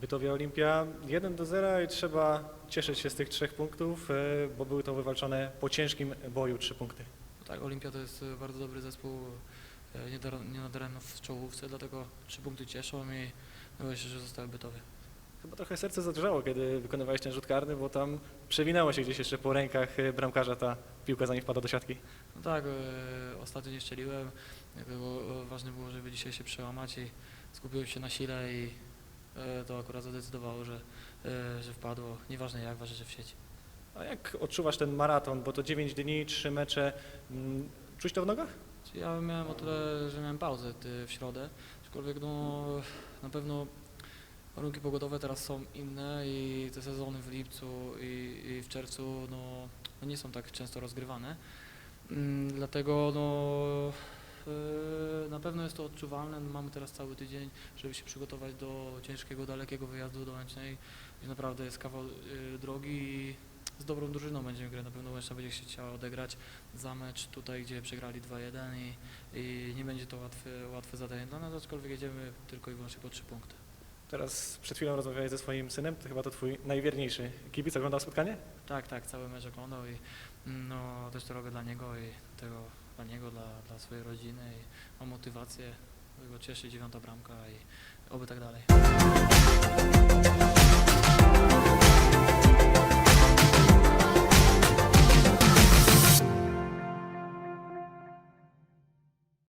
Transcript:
Bytowia Olimpia 1 do 0 i trzeba cieszyć się z tych trzech punktów, e, bo były to wywalczone po ciężkim boju trzy punkty. Tak, Olimpia to jest e, bardzo dobry zespół, e, nie, dar, nie nadaremno w czołówce, dlatego trzy punkty cieszą i myślę, że zostały bytowie. Chyba trochę serce zadrżało, kiedy wykonywałeś ten rzut karny, bo tam przewinęło się gdzieś jeszcze po rękach bramkarza ta piłka zanim wpadła do siatki. No tak, ostatnio nie szczeliłem, było, ważne było, żeby dzisiaj się przełamać i skupiłem się na sile i to akurat zadecydowało, że, e, że wpadło, nieważne jak, ważne, że w sieci. A jak odczuwasz ten maraton, bo to 9 dni, 3 mecze, mm, czuć to w nogach? Ja miałem o tyle, że miałem pauzę ty, w środę, aczkolwiek no, na pewno warunki pogodowe teraz są inne i te sezony w lipcu i, i w czerwcu no, no nie są tak często rozgrywane. Mm, Dlatego no, e, na pewno jest to odczuwalne. Mamy teraz cały tydzień, żeby się przygotować do ciężkiego, dalekiego wyjazdu do Łęcznej, gdzie naprawdę jest kawał e, drogi i z dobrą drużyną będziemy grać. Na pewno Łęczna będzie się chciała odegrać za mecz tutaj, gdzie przegrali 2-1 i, i nie będzie to łatwe, łatwe zadanie dla nas, aczkolwiek jedziemy tylko i wyłącznie po trzy punkty. Teraz przed chwilą rozmawiałeś ze swoim synem, to chyba to twój najwierniejszy kibic, oglądał spotkanie? Tak, tak, cały mecz oglądał i no, też to robię dla niego i tego, dla niego, dla, dla swojej rodziny i mam motywację, go cieszy dziewiąta bramka i oby tak dalej.